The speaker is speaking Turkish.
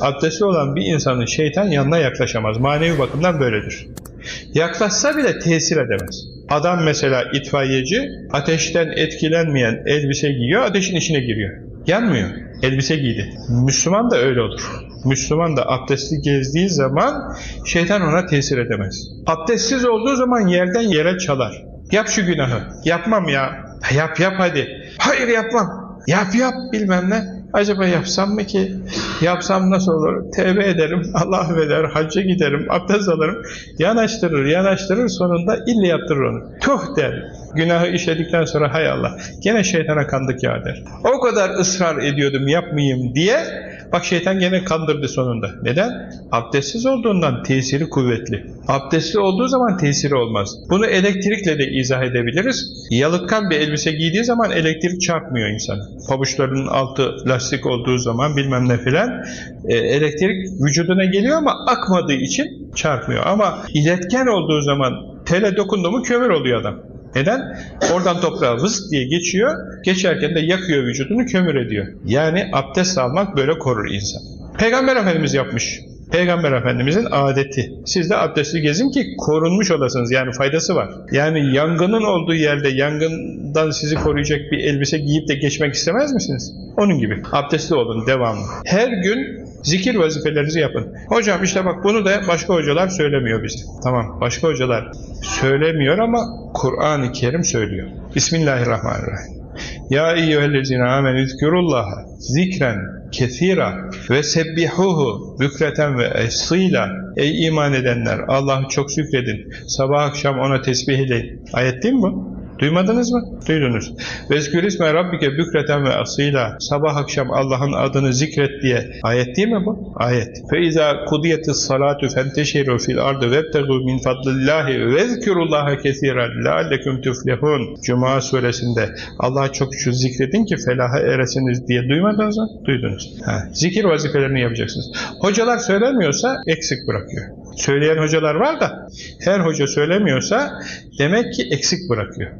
Abdestli olan bir insanın şeytan yanına yaklaşamaz. Manevi bakımdan böyledir. Yaklaşsa bile tesir edemez. Adam mesela itfaiyeci ateşten etkilenmeyen elbise giyiyor, ateşin içine giriyor. Yanmıyor. Elbise giydi. Müslüman da öyle olur. Müslüman da abdestli gezdiği zaman şeytan ona tesir edemez. Abdestsiz olduğu zaman yerden yere çalar. Yap şu günahı. Yapmam ya. Yap yap hadi. Hayır yapmam. Yap yap bilmem ne. Acaba yapsam mı ki? Yapsam nasıl olur? Tevbe ederim, Allah affeder, hacca giderim, abdest alırım. Yanaştırır, yanaştırır, sonunda ille yaptırır onu. Tuh der. Günahı işledikten sonra hay Allah. Gene şeytana kandık ya der. O kadar ısrar ediyordum yapmayayım diye Bak şeytan gene kandırdı sonunda. Neden? Abdestsiz olduğundan tesiri kuvvetli. Abdestli olduğu zaman tesiri olmaz. Bunu elektrikle de izah edebiliriz. Yalıtkan bir elbise giydiği zaman elektrik çarpmıyor insana. Pabuçlarının altı lastik olduğu zaman bilmem ne filan e, elektrik vücuduna geliyor ama akmadığı için çarpmıyor. Ama iletken olduğu zaman tele dokundu mu kömür oluyor adam. Neden? Oradan toprağa vız diye geçiyor, geçerken de yakıyor vücudunu, kömür ediyor. Yani abdest almak böyle korur insan. Peygamber Efendimiz yapmış. Peygamber Efendimizin adeti. Siz de abdestli gezin ki korunmuş olasınız. Yani faydası var. Yani yangının olduğu yerde yangından sizi koruyacak bir elbise giyip de geçmek istemez misiniz? Onun gibi. Abdestli olun devamlı. Her gün zikir vazifelerinizi yapın. Hocam işte bak bunu da başka hocalar söylemiyor bize. Tamam başka hocalar söylemiyor ama Kur'an-ı Kerim söylüyor. Bismillahirrahmanirrahim. Ya eyyühellezine amenü zikurullaha zikren kesira ve sebbihuhu bükreten ve esıyla Ey iman edenler Allah'ı çok zikredin. Sabah akşam ona tesbih edin. Ayet değil mi bu? Duymadınız mı? Duydunuz. Vezkür isme rabbike bükreten ve asıyla sabah akşam Allah'ın adını zikret diye ayet değil mi bu? Ayet. Fe izâ kudiyetis salatu fenteşiru fil ardı vebtegu min fadlillahi vezkurullaha kesiren leallekum tuflihun. Cuma suresinde Allah'ı çok şu zikredin ki felaha eresiniz diye duymadınız mı? Duydunuz. Ha. Zikir vazifelerini yapacaksınız. Hocalar söylemiyorsa eksik bırakıyor. Söyleyen hocalar var da her hoca söylemiyorsa demek ki eksik bırakıyor.